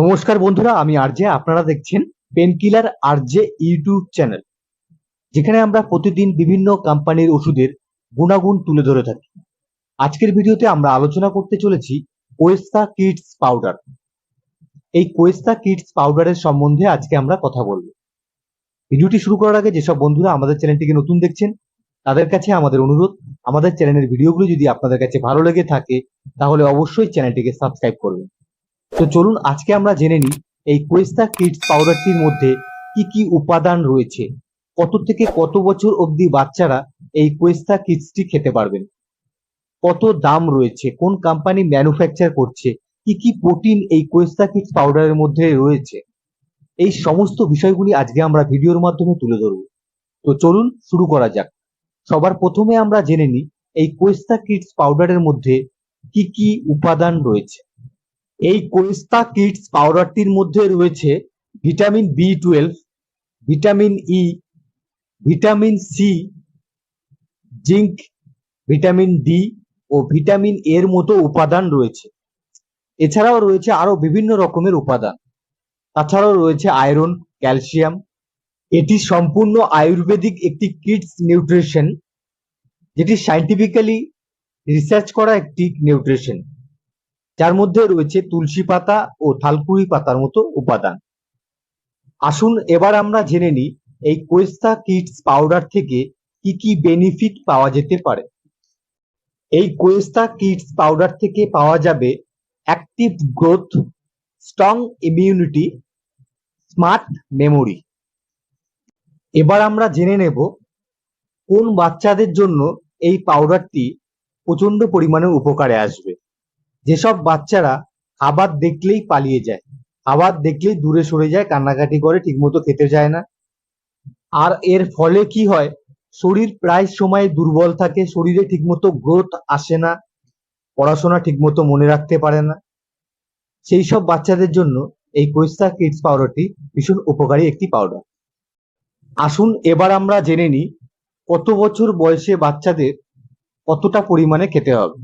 নমস্কার বন্ধুরা, আমি আরজে, আপনারা দেখছেন পেনকিলার আরজে ইউটিউব চ্যানেল, যেখানে আমরা প্রতিদিন বিভিন্ন কোম্পানির ওষুধের গুণাগুণ তুলে ধরে থাকি। আজকের ভিডিওতে আমরা আলোচনা করতে চলেছি কোয়েস্তা কিডস পাউডার। এই কোয়েস্তা কিডস পাউডারের সম্বন্ধে আজকে আমরা কথা বলব। ভিডিওটি শুরু করার আগে যেসব বন্ধুরা আমাদের চ্যানেলটিকে নতুন দেখছেন, তাদের কাছে আমাদের অনুরোধ, আমাদের চ্যানেলের ভিডিওগুলো যদি আপনাদের কাছে ভালো লেগে থাকে, তাহলে অবশ্যই চ্যানেলটিকে সাবস্ক্রাইব করবেন। তো চলুন আজকে আমরা জেনে নিই এই কোয়েস্তা কিডস পাউডারটির মধ্যে কি কি উপাদান রয়েছে। কত থেকে কত বছর অবধি বাচ্চারা এই কোয়েস্তা কিডসটি খেতে পারবেন? কত দাম রয়েছে? কোন কোম্পানি ম্যানুফ্যাকচার করছে? কি কি প্রোটিন এই কোয়েস্তা কিডস পাউডারের মধ্যে রয়েছে? এই সমস্ত বিষয়গুলি আজকে আমরা ভিডিওর মাধ্যমে তুলে ধরব। তো চলুন শুরু করা যাক। সবার প্রথমে আমরা জেনে নিই এই কোয়েস্তা কিডস পাউডারের মধ্যে কি কি উপাদান রয়েছে। এই কোয়েস্তা কিডস পাউডারটির মধ্যে রয়েছে vitamin B twelve vitamin E vitamin C zinc, vitamin D ও ভিটামিন এর মতো উপাদান রয়েছে। এছাড়াও রয়েছে আরও বিভিন্ন রকমের উপাদান। তাছাড়াও রয়েছে আয়রন, ক্যালসিয়াম। এটি সম্পূর্ণ আয়ুর্বেদিক একটি কিডস নিউট্রিশন, যেটি সাইন্টিফিক্যালি রিসার্চ করা একটি নিউট্রিশন। যার মধ্যে রয়েছে তুলসী পাতা ও থালকুড়ি পাতার মতো উপাদান। আসুন এবার আমরা জেনে নিই এই কোয়েস্তা কিডস পাউডার থেকে কি কি বেনিফিট পাওয়া যেতে পারে। এই কোয়েস্তা কিডস পাউডার থেকে পাওয়া যাবে active growth, strong immunity, smart memory. এবার আমরা জেনে নেব কোন বাচ্চাদের জন্য এই পাউডারটি প্রচণ্ড পরিমাণে উপকারে আসবে। যেসব বাচ্চারা খাবার দেখলেই পালিয়ে যায়, খাবার দেখলেই দূরে সরে যায়, কান্নাকাটি করে, ঠিকমতো খেতে চায় না। আর এর ফলে কি হয়? শরীর প্রায় সময় দুর্বল থাকে, শরীরে ঠিকমতো গ্রোথ আসে না, পড়াশোনা ঠিকমতো মনে রাখতে পারে না। সেই সব বাচ্চাদের জন্য এই কোয়েস্তা কিডস পাউডারটি ভীষণ উপকারী একটি পাউডার। আসুন, এবার আমরা জেনে নিই কত বছর বয়সে বাচ্চাদের কতটা পরিমাণে খেতে হবে।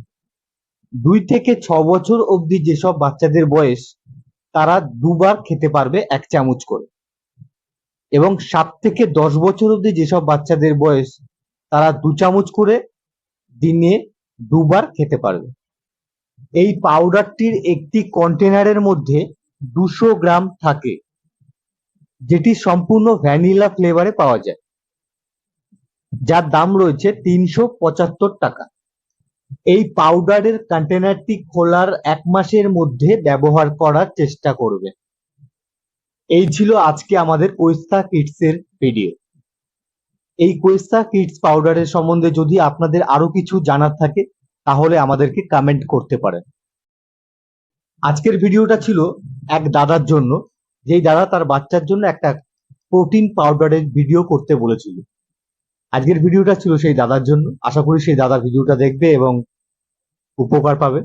দুই থেকে ছ বছর অবধি যেসব বাচ্চাদের বয়স, তারা দুবার খেতে পারবে এক চামচ করে। এবং সাত থেকে দশ বছর অবধি যেসব বাচ্চাদের বয়স, তারা দু চামচ করে দিনে দুবার খেতে পারবে। এই পাউডারটির একটি কন্টেনারের মধ্যে দুশো গ্রাম থাকে, যেটি সম্পূর্ণ ভ্যানিলা ফ্লেভারে পাওয়া যায়, যার দাম রয়েছে তিনশো পঁচাত্তর টাকা। এই পাউডারের কন্টেনারটি খোলার এক মাসের মধ্যে ব্যবহার করার চেষ্টা করবে। এই ছিল আজকে আমাদের কোয়েস্তা কিডস এর ভিডিও এই কোয়েস্তা কিডস পাউডারের সম্বন্ধে যদি আপনাদের আরও কিছু জানার থাকে, তাহলে আমাদেরকে কমেন্ট করতে পারেন। আজকের ভিডিওটা ছিল এক দাদার জন্য। যেই দাদা তার বাচ্চার জন্য একটা প্রোটিন পাউডারের ভিডিও করতে বলেছিল। আজকের ভিডিওটা ছিল সেই দাদার জন্য। আশা করি সেই দাদার ভিডিওটা দেখবে এবং উপকার পাবে।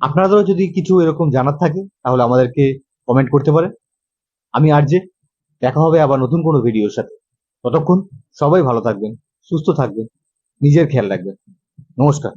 আপনাদেরও যদি কিছু এরকম জানার থাকে, তাহলে আমাদেরকে কমেন্ট করতে পারে আমি আর যে, দেখা হবে আবার নতুন কোনো ভিডিওর সাথে। ততক্ষণ সবাই ভালো থাকবেন, সুস্থ থাকবেন, নিজের খেয়াল রাখবেন। নমস্কার।